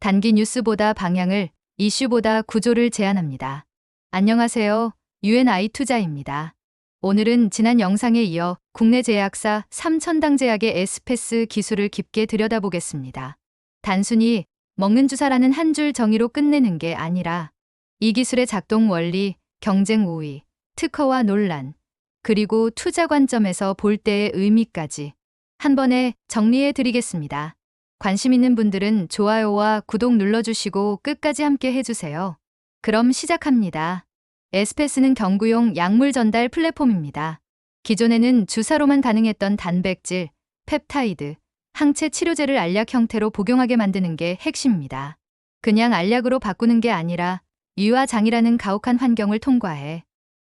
단기 뉴스보다 방향을, 이슈보다 구조를 제안합니다. 안녕하세요. UNI 투자입니다. 오늘은 지난 영상에 이어 국내 제약사 삼천당제약의 에스페스 기술을 깊게 들여다보겠습니다. 단순히 먹는 주사라는 한 줄 정의로 끝내는 게 아니라 이 기술의 작동 원리, 경쟁 우위, 특허와 논란, 그리고 투자 관점에서 볼 때의 의미까지 한 번에 정리해 드리겠습니다. 관심 있는 분들은 좋아요와 구독 눌러주시고 끝까지 함께 해주세요. 그럼 시작합니다. 에스페스는 경구용 약물 전달 플랫폼입니다. 기존에는 주사로만 가능했던 단백질, 펩타이드, 항체 치료제를 알약 형태로 복용하게 만드는 게 핵심입니다. 그냥 알약으로 바꾸는 게 아니라 유화장이라는 가혹한 환경을 통과해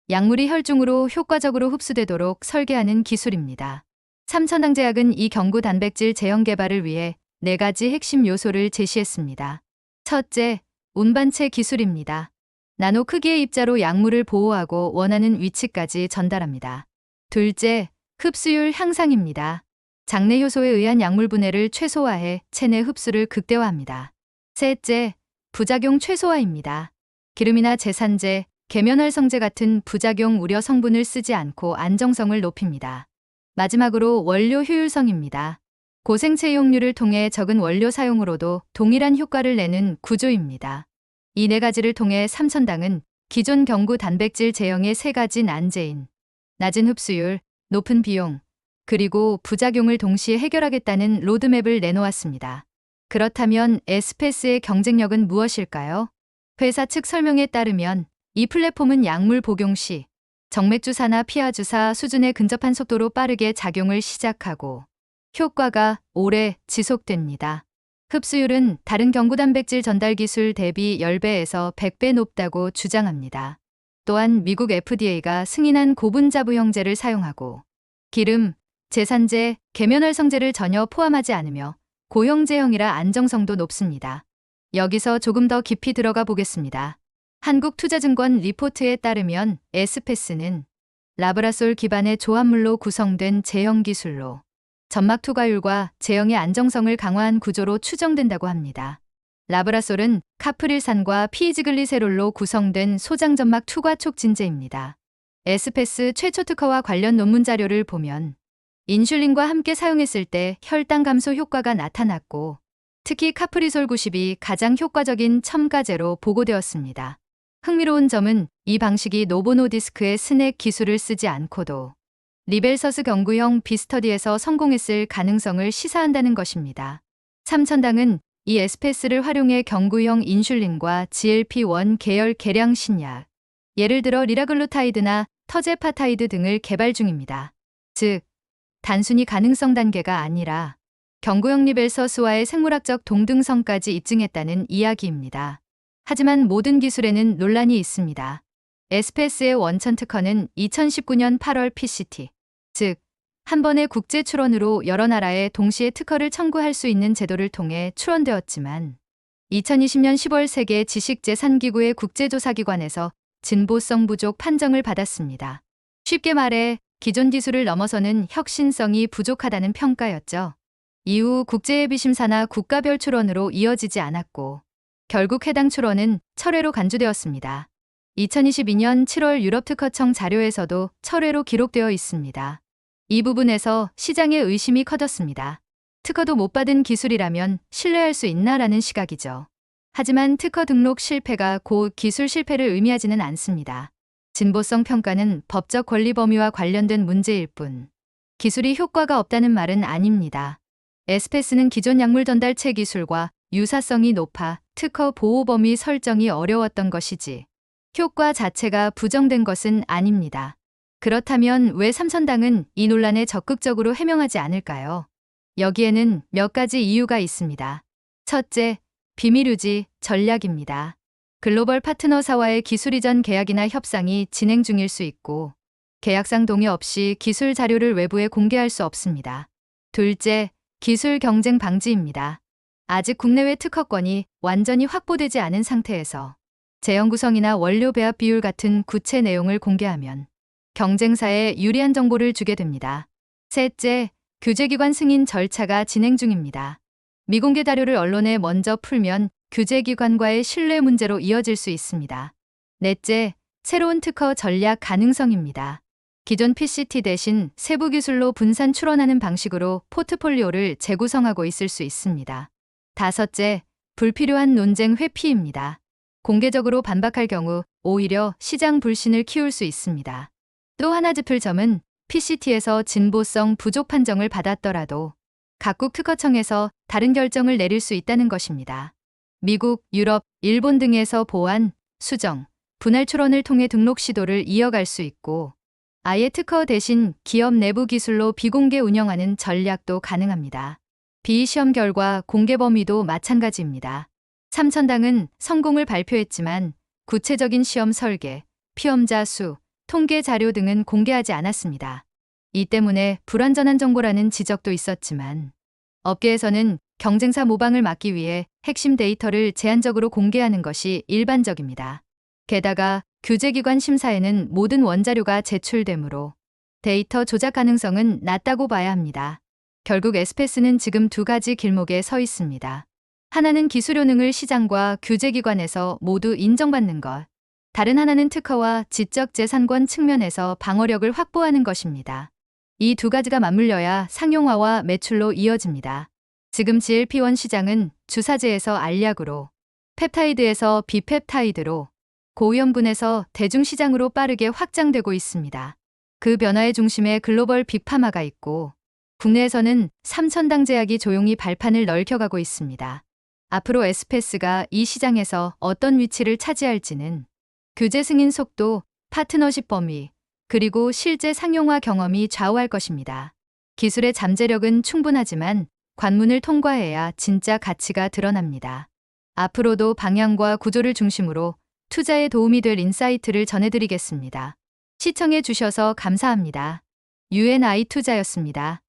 약물이 혈중으로 효과적으로 흡수되도록 설계하는 기술입니다. 삼천당제약은 이 경구 단백질 제형 개발을 위해 네 가지 핵심 요소를 제시했습니다. 첫째, 운반체 기술입니다. 나노 크기의 입자로 약물을 보호하고 원하는 위치까지 전달합니다. 둘째, 흡수율 향상입니다. 장내 효소에 의한 약물 분해를 최소화해 체내 흡수를 극대화합니다. 셋째, 부작용 최소화입니다. 기름이나 제산제, 계면활성제 같은 부작용 우려 성분을 쓰지 않고 안정성을 높입니다. 마지막으로 원료 효율성입니다. 고생체 용류를 통해 적은 원료 사용으로도 동일한 효과를 내는 구조입니다. 이 네 가지를 통해 삼천당은 기존 경구 단백질 제형의 세 가지 난제인 낮은 흡수율, 높은 비용, 그리고 부작용을 동시에 해결하겠다는 로드맵을 내놓았습니다. 그렇다면 에스페스의 경쟁력은 무엇일까요? 회사 측 설명에 따르면 이 플랫폼은 약물 복용 시 정맥주사나 피하주사 수준에 근접한 속도로 빠르게 작용을 시작하고 효과가 오래 지속됩니다. 흡수율은 다른 경구단백질 전달 기술 대비 10배에서 100배 높다고 주장합니다. 또한 미국 FDA가 승인한 고분자부 형제를 사용하고 기름, 제산제, 계면활성제를 전혀 포함하지 않으며 고형제형이라 안정성도 높습니다. 여기서 조금 더 깊이 들어가 보겠습니다. 한국투자증권 리포트에 따르면 에스페스는 라브라솔 기반의 조합물로 구성된 제형 기술로 점막 투과율과 제형의 안정성을 강화한 구조로 추정된다고 합니다. 라브라솔은 카프릴산과 피이지글리세롤로 구성된 소장 점막 투과 촉진제입니다. 에스페스 최초 특허와 관련 논문 자료를 보면 인슐린과 함께 사용했을 때 혈당 감소 효과가 나타났고 특히 카프리솔 90이 가장 효과적인 첨가제로 보고되었습니다. 흥미로운 점은 이 방식이 노보노디스크의 스낵 기술을 쓰지 않고도 리벨서스 경구형 비스터디에서 성공했을 가능성을 시사한다는 것입니다. 삼천당은 이 에스페스를 활용해 경구형 인슐린과 GLP-1 계열 개량 신약, 예를 들어 리라글루타이드나 터제파타이드 등을 개발 중입니다. 즉, 단순히 가능성 단계가 아니라 경구형 리벨서스와의 생물학적 동등성까지 입증했다는 이야기입니다. 하지만 모든 기술에는 논란이 있습니다. 에스페스의 원천 특허는 2019년 8월 PCT, 즉, 한 번의 국제 출원으로 여러 나라에 동시에 특허를 청구할 수 있는 제도를 통해 출원되었지만, 2020년 10월 세계 지식재산기구의 국제조사기관에서 진보성 부족 판정을 받았습니다. 쉽게 말해, 기존 기술을 넘어서는 혁신성이 부족하다는 평가였죠. 이후 국제예비심사나 국가별 출원으로 이어지지 않았고, 결국 해당 출원은 철회로 간주되었습니다. 2022년 7월 유럽특허청 자료에서도 철회로 기록되어 있습니다. 이 부분에서 시장의 의심이 커졌습니다. 특허도 못 받은 기술이라면 신뢰할 수 있나라는 시각이죠. 하지만 특허 등록 실패가 곧 기술 실패를 의미하지는 않습니다. 진보성 평가는 법적 권리 범위와 관련된 문제일 뿐 기술이 효과가 없다는 말은 아닙니다. 에스페스는 기존 약물 전달체 기술과 유사성이 높아 특허 보호 범위 설정이 어려웠던 것이지 효과 자체가 부정된 것은 아닙니다. 그렇다면 왜 삼선당은 이 논란에 적극적으로 해명하지 않을까요? 여기에는 몇 가지 이유가 있습니다. 첫째, 비밀 유지 전략입니다. 글로벌 파트너사와의 기술 이전 계약이나 협상이 진행 중일 수 있고 계약상 동의 없이 기술 자료를 외부에 공개할 수 없습니다. 둘째, 기술 경쟁 방지입니다. 아직 국내외 특허권이 완전히 확보되지 않은 상태에서 제형 구성이나 원료 배합 비율 같은 구체 내용을 공개하면 경쟁사에 유리한 정보를 주게 됩니다. 셋째, 규제기관 승인 절차가 진행 중입니다. 미공개 자료를 언론에 먼저 풀면 규제기관과의 신뢰 문제로 이어질 수 있습니다. 넷째, 새로운 특허 전략 가능성입니다. 기존 PCT 대신 세부 기술로 분산 출원하는 방식으로 포트폴리오를 재구성하고 있을 수 있습니다. 다섯째, 불필요한 논쟁 회피입니다. 공개적으로 반박할 경우 오히려 시장 불신을 키울 수 있습니다. 또 하나 짚을 점은 PCT에서 진보성 부족 판정을 받았더라도 각국 특허청에서 다른 결정을 내릴 수 있다는 것입니다. 미국, 유럽, 일본 등에서 보완, 수정, 분할 출원을 통해 등록 시도를 이어갈 수 있고 아예 특허 대신 기업 내부 기술로 비공개 운영하는 전략도 가능합니다. 비시험 결과 공개 범위도 마찬가지입니다. 삼천당은 성공을 발표했지만 구체적인 시험 설계, 피험자 수, 통계 자료 등은 공개하지 않았습니다. 이 때문에 불완전한 정보라는 지적도 있었지만 업계에서는 경쟁사 모방을 막기 위해 핵심 데이터를 제한적으로 공개하는 것이 일반적입니다. 게다가 규제기관 심사에는 모든 원자료가 제출되므로 데이터 조작 가능성은 낮다고 봐야 합니다. 결국 에스페스는 지금 두 가지 길목에 서 있습니다. 하나는 기술 효능을 시장과 규제기관에서 모두 인정받는 것. 다른 하나는 특허와 지적 재산권 측면에서 방어력을 확보하는 것입니다. 이 두 가지가 맞물려야 상용화와 매출로 이어집니다. 지금 GLP-1 시장은 주사제에서 알약으로, 펩타이드에서 비펩타이드로, 고위험군에서 대중시장으로 빠르게 확장되고 있습니다. 그 변화의 중심에 글로벌 빅파마가 있고, 국내에서는 삼천당 제약이 조용히 발판을 넓혀가고 있습니다. 앞으로 에스페스가 이 시장에서 어떤 위치를 차지할지는 규제 승인 속도, 파트너십 범위, 그리고 실제 상용화 경험이 좌우할 것입니다. 기술의 잠재력은 충분하지만 관문을 통과해야 진짜 가치가 드러납니다. 앞으로도 방향과 구조를 중심으로 투자에 도움이 될 인사이트를 전해드리겠습니다. 시청해 주셔서 감사합니다. UNI 투자였습니다.